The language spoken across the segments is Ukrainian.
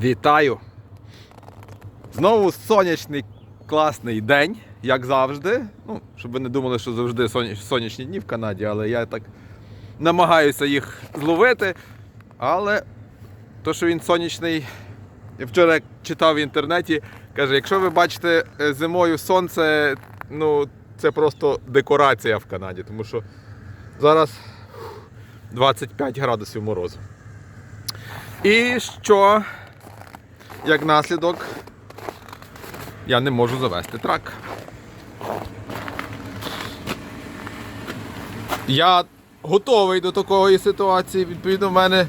Вітаю! Знову сонячний класний день, як завжди. Ну, щоб ви не думали, що завжди соня- сонячні дні в Канаді, але я так намагаюся їх зловити. Але то, що він сонячний, я вчора читав в інтернеті, каже, якщо ви бачите е, зимою сонце, ну це просто декорація в Канаді, тому що зараз 25 градусів морозу. І що, як наслідок, я не можу завести трак. Я готовий до такої ситуації. Відповідно, в мене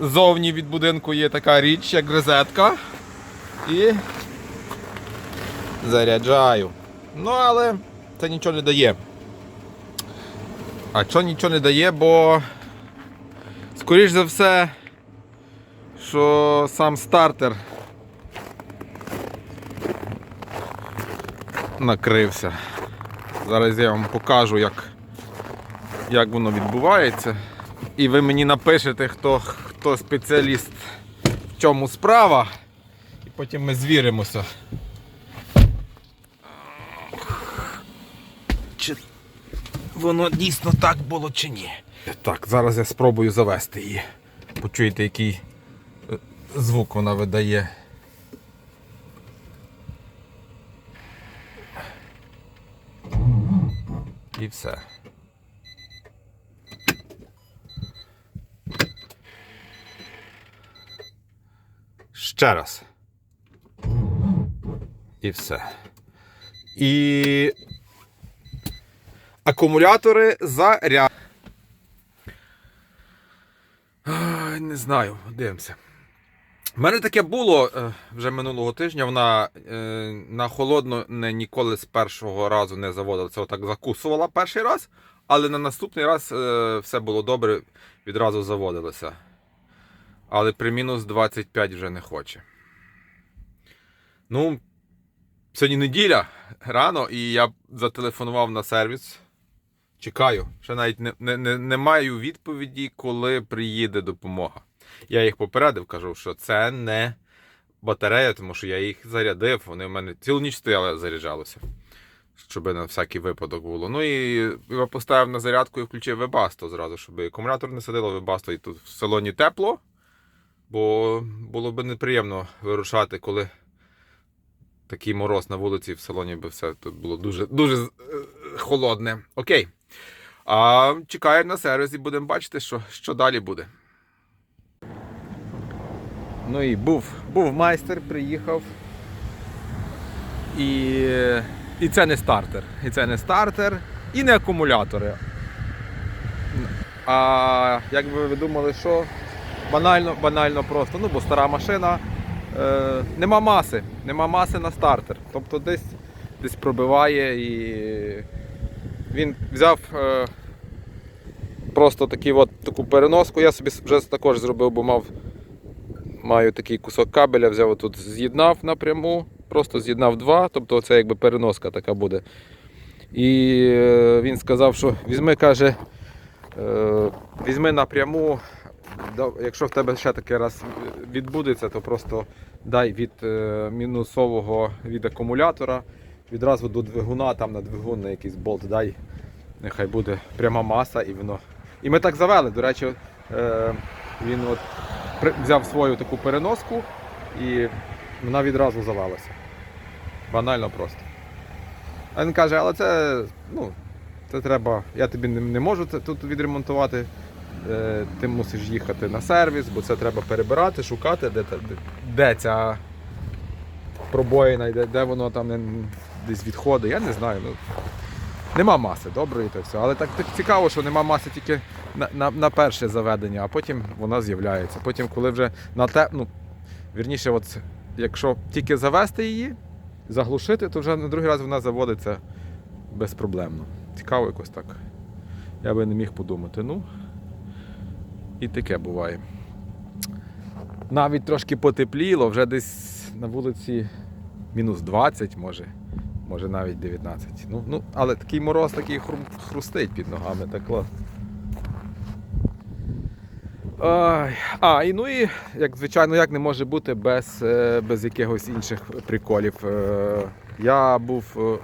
ззовні від будинку є така річ, як розетка. І заряджаю. Ну, але це нічого не дає. А що нічого не дає, бо, скоріш за все, що сам стартер накрився. Зараз я вам покажу, як, як воно відбувається. І ви мені напишете, хто, хто спеціаліст в чому справа. І потім ми звіримося. Чи воно дійсно так було чи ні? Так, зараз я спробую завести її. Почуєте, який звук вона видає. І все. Ще раз. І все. І акумулятори заряд. Не знаю, дивимося. У мене таке було е, вже минулого тижня. Вона е, на холодно не ніколи з першого разу не заводилася. Отак закусувала перший раз, але на наступний раз е, все було добре, відразу заводилося. Але при мінус 25 вже не хоче. Ну, сьогодні неділя рано, і я зателефонував на сервіс. Чекаю. Ще навіть не, не, не, не маю відповіді, коли приїде допомога. Я їх попередив, кажу, що це не батарея, тому що я їх зарядив. Вони в мене цілу ніч стояли, заряджалося. Щоб на всякий випадок було. Ну і я поставив на зарядку і включив вебасто зразу, щоб акумулятор не садило вебасто. І тут в салоні тепло, бо було б неприємно вирушати, коли такий мороз на вулиці в салоні би все тут було дуже, дуже е, холодне. Окей. А чекаю на сервіс і будемо бачити, що, що далі буде. Ну і був, був майстер, приїхав. І, і це не стартер. І це не стартер, і не акумулятори. А як би ви думали, що банально, банально просто, ну бо стара машина, е, нема маси, нема маси на стартер. Тобто десь, десь пробиває і він взяв е, просто такі от, таку переноску. Я собі вже також зробив, бо мав маю такий кусок кабеля, взяв тут, з'єднав напряму, просто з'єднав два, тобто це якби переноска така буде. І е, він сказав, що візьми, каже, е, візьми напряму, якщо в тебе ще таке раз відбудеться, то просто дай від е, мінусового від акумулятора, відразу до двигуна, там на двигун на якийсь болт дай, нехай буде пряма маса і воно. І ми так завели. До речі, він от взяв свою таку переноску і вона відразу завелася. Банально просто. А він каже, але це, ну, це треба, я тобі не, можу це тут відремонтувати. Е, ти мусиш їхати на сервіс, бо це треба перебирати, шукати, де, де, де ця пробоїна, де, де воно там десь відходить. Я не знаю. Ну, нема маси, доброї та все. Але так, так цікаво, що нема маси тільки на, на, перше заведення, а потім вона з'являється. Потім, коли вже на те, ну, вірніше, от, якщо тільки завести її, заглушити, то вже на другий раз вона заводиться безпроблемно. Цікаво якось так. Я би не міг подумати. Ну, і таке буває. Навіть трошки потепліло, вже десь на вулиці мінус 20, може, може навіть 19. Ну, ну, але такий мороз такий хрустить під ногами, так клас. А, і ну і як звичайно, як не може бути без, е, без якихось інших приколів. Е, Я був е,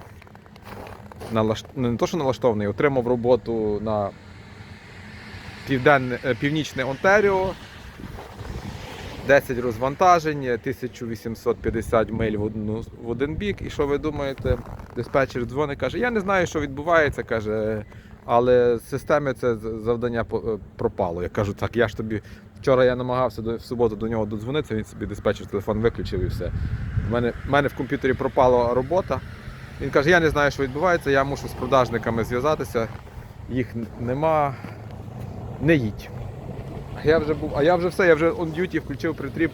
налаш... ну, не то, що налаштований, отримав роботу на південне, північне Онтаріо. 10 розвантажень, 1850 миль в, одну, в один бік. І що ви думаєте? Диспетчер дзвонить, каже, я не знаю, що відбувається, каже, але з системи це завдання е, пропало. Я кажу, так, я ж тобі. Вчора я намагався в суботу до нього додзвонитися, він собі диспетчер телефон виключив і все. У мене, мене в комп'ютері пропала робота. Він каже, я не знаю, що відбувається, я мушу з продажниками зв'язатися, їх нема, не їдь. А я вже був, а я вже все, я вже on duty включив притріп,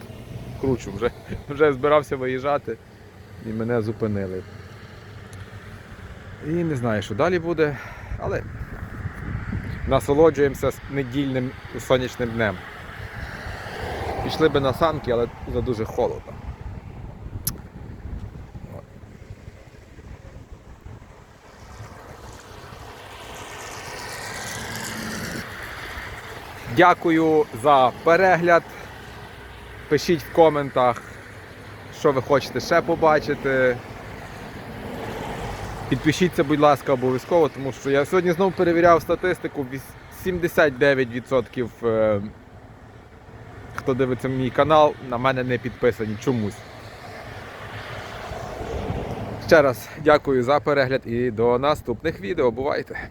кручу, вже, вже збирався виїжджати і мене зупинили. І не знаю, що далі буде, але насолоджуємося недільним сонячним днем. Пішли би на санки, але за дуже холодно. Дякую за перегляд. Пишіть в коментах, що ви хочете ще побачити. Підпишіться, будь ласка, обов'язково, тому що я сьогодні знову перевіряв статистику. 79% е, хто дивиться мій канал, на мене не підписані чомусь. Ще раз дякую за перегляд і до наступних відео. Бувайте!